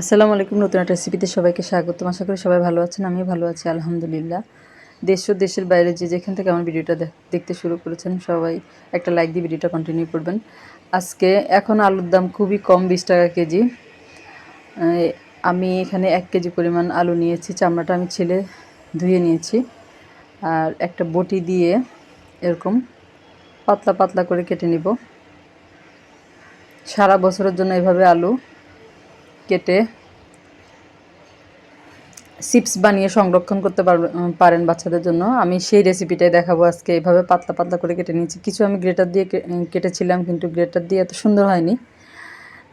আসসালামু আলাইকুম, নতুন একটা রেসিপিতে সবাইকে স্বাগত আশা করি সবাই ভালো আছেন আমি ভালো আছি, আলহামদুলিল্লাহ। দেশ ও দেশের বাইরে যে যেখান থেকে আমার ভিডিওটা দেখতে শুরু করেছেন, সবাই একটা লাইক দিয়ে ভিডিওটা কন্টিনিউ করবেন। আজকে এখন আলুর দাম খুবই কম, বিশ টাকা কেজি। আমি এখানে এক কেজি পরিমাণ আলু নিয়েছি, চামড়াটা আমি ছেলে ধুয়ে নিয়েছি। আর একটা বটি দিয়ে এরকম পাতলা পাতলা করে কেটে নিব। সারা বছরের জন্য এভাবে আলু কেটে চিপস বানিয়ে সংরক্ষণ করতে পারেন বাচ্চাদের জন্য। আমি সেই রেসিপিটাই দেখাবো আজকে। এইভাবে পাতলা পাতলা করে কেটে নিয়েছি। কিছু আমি গ্রেটার দিয়ে কেটেছিলাম, কিন্তু গ্রেটার দিয়ে এত সুন্দর হয়নি।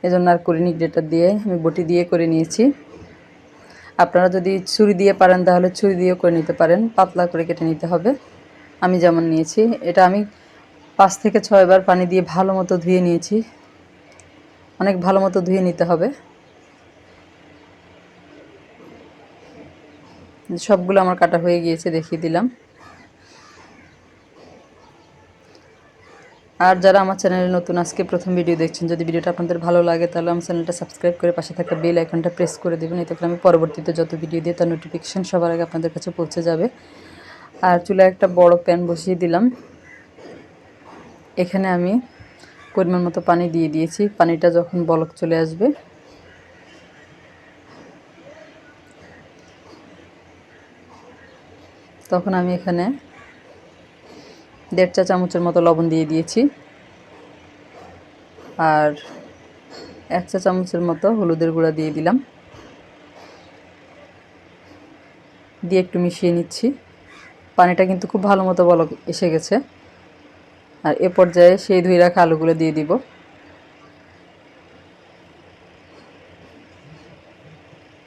এজন্য আর করিনি গ্রেটার দিয়ে। আমি বটি দিয়ে করে নিয়েছি। আপনারা যদি ছুরি দিয়ে পারেন, তাহলে ছুরি দিয়েও করে নিতে পারেন। পাতলা করে কেটে নিতে হবে। আমি যেমন নিয়েছি। এটা আমি পাঁচ থেকে ছয়বার পানি দিয়ে ভালো মতো ধুয়ে নিয়েছি। অনেক ভালো মতো ধুয়ে নিতে হবে। সবগুলো আমার কাটা হয়ে গিয়েছে, দেখিয়ে দিলাম। আর যারা আমার চ্যানেলে নতুন, আজকে প্রথম ভিডিও দেখছেন, যদি ভিডিওটা আপনাদের ভালো লাগে, তাহলে আমার চ্যানেলটা সাবস্ক্রাইব করে পাশে থাকা বেল আইকনটা প্রেস করে দেবেন। এতে করে আমি পরবর্তীতে যত ভিডিও দিয়ে তার নোটিফিকেশান সবার আগে আপনাদের কাছে পৌঁছে যাবে। আর চুলায় একটা বড় প্যান বসিয়ে দিলাম। এখানে আমি পরিমাণ মতো পানি দিয়ে দিয়েছি। পানিটা যখন বলক চলে আসবে তখন আমি এখানে দেড় চা চামচের মতো লবণ দিয়ে দিয়েছি। আর এক চা চামচের মতো হলুদের গুঁড়া দিয়ে দিলাম। দিয়ে একটু মিশিয়ে নিচ্ছি। পানিটা কিন্তু খুব ভালো মতো বলক এসে গেছে। আর এ পর্যায়ে সেই ধুয়ে রাখা আলুগুলো দিয়ে দিব।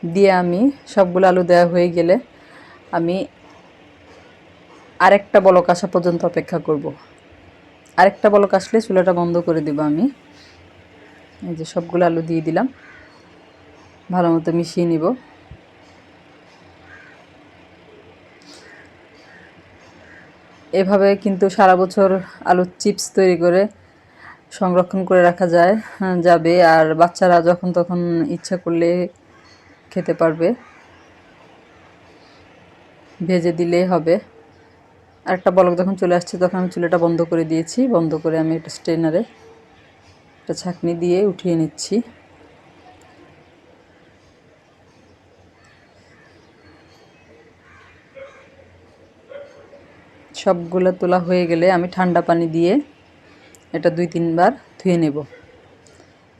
দিয়ে আমি সবগুলো আলু দেওয়া হয়ে গেলে আমি আরেকটা বলক আসা পর্যন্ত অপেক্ষা করব। আরেকটা বলক আসলে চুলাটা বন্ধ করে দেব আমি। এই যে সবগুলো আলু দিয়ে দিলাম। ভালো মতো মিশিয়ে নিব। এভাবে কিন্তু সারা বছর আলুর চিপস তৈরি করে সংরক্ষণ করে রাখা যায় হ্যাঁ, যাবে। আর বাচ্চারা যখন তখন ইচ্ছা করলে খেতে পারবে। ভেজে দিলেই হবে। আর একটা বলক যখন চলে আসছে, তখন আমি চুলাটা বন্ধ করে দিয়েছি। বন্ধ করে আমি একটা স্ট্রেনারে একটা ছাঁকনি দিয়ে উঠিয়ে নিচ্ছি। সবগুলো তোলা হয়ে গেলে আমি ঠান্ডা পানি দিয়ে এটা দুই তিনবার ধুয়ে নেব।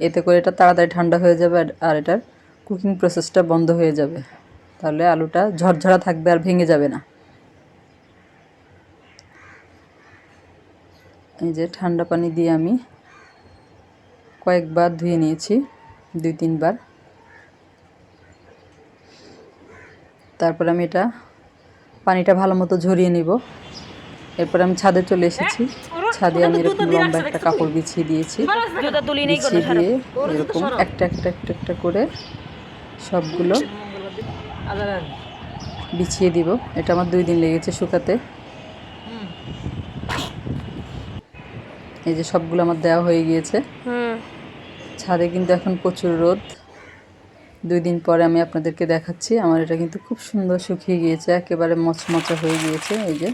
এতে করে এটা তাড়াতাড়ি ঠান্ডা হয়ে যাবে আর এটার কুকিং প্রসেসটা বন্ধ হয়ে যাবে। তাহলে আলুটা ঝরঝরা থাকবে আর ভেঙে যাবে না। এই যে ঠান্ডা পানি দিয়ে আমি কয়েকবার ধুয়ে নিয়েছি দুই তিনবার। তারপর আমি এটা পানিটা ভালো মতো ঝরিয়ে নিব। এরপর আমি ছাদে চলে এসেছি। ছাদে আমি এরকম লম্বা একটা কাপড় বিছিয়ে দিয়েছি। বিছিয়ে দিয়ে এরকম একটা একটা একটা একটা করে সবগুলো বিছিয়ে দিব। এটা আমার দুই দিন লেগেছে শুকাতে। এই যে সবগুলো আমার দেওয়া হয়ে গিয়েছে। ছাদে কিন্তু এখন প্রচুর রোদ। দুই দিন পরে আমি আপনাদেরকে দেখাচ্ছি। আমার এটা কিন্তু খুব সুন্দর শুকিয়ে গিয়েছে একেবারে মচমচা হয়ে গিয়েছে এই যে।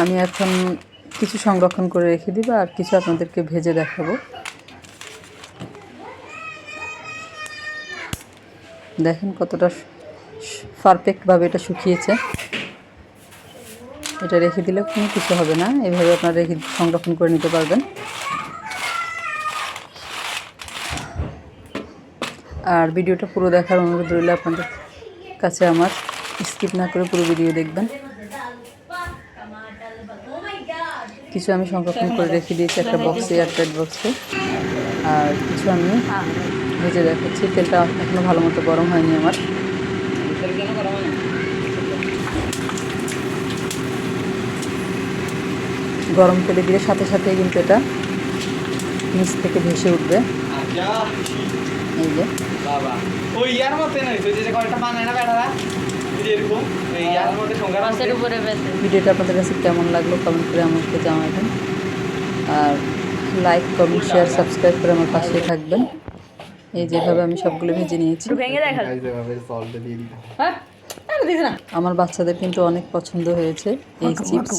আমি এখন কিছু সংরক্ষণ করে রেখে দিব আর কিছু আপনাদেরকে ভেজে দেখাবো। দেখেন কতটা পারফেক্টভাবে এটা শুকিয়েছে। এটা রেখে দিলে কোনো কিছু হবে না। এভাবে আপনারা রেখে সংরক্ষণ করে নিতে পারবেন। আর ভিডিওটা পুরো দেখার অনুরোধ রইলে আপনাদের কাছে আমার। স্কিপ না করে পুরো ভিডিও দেখবেন। কিছু আমি সংরক্ষণ করে রেখে দিয়েছি একটা বক্সে এয়ারটাইট বক্সে আর কিছু আমি ভেজে দেখাচ্ছি। তেলটা এখনও ভালো মতো গরম হয়নি আমার। গরম তেলে দিয়ে সাথে সাথে কিন্তু এটা নিচ থেকে ভেসে উঠবে। এই যে। ওই ইয়ার নয় যে কয়টা বানায় না বেটারা? ভিডিওটা আপনাদের কাছে কেমন লাগল কমেন্ট করে আমাকে জানাবেন। আর লাইক কমেন্ট শেয়ার সাবস্ক্রাইব করে আমার পাশে থাকবেন। এই যেভাবে আমি সবগুলো ভেজে নিয়েছি। হ্যাঁ আমার বাচ্চাদের কিন্তু অনেক পছন্দ হয়েছে। এই চিপস।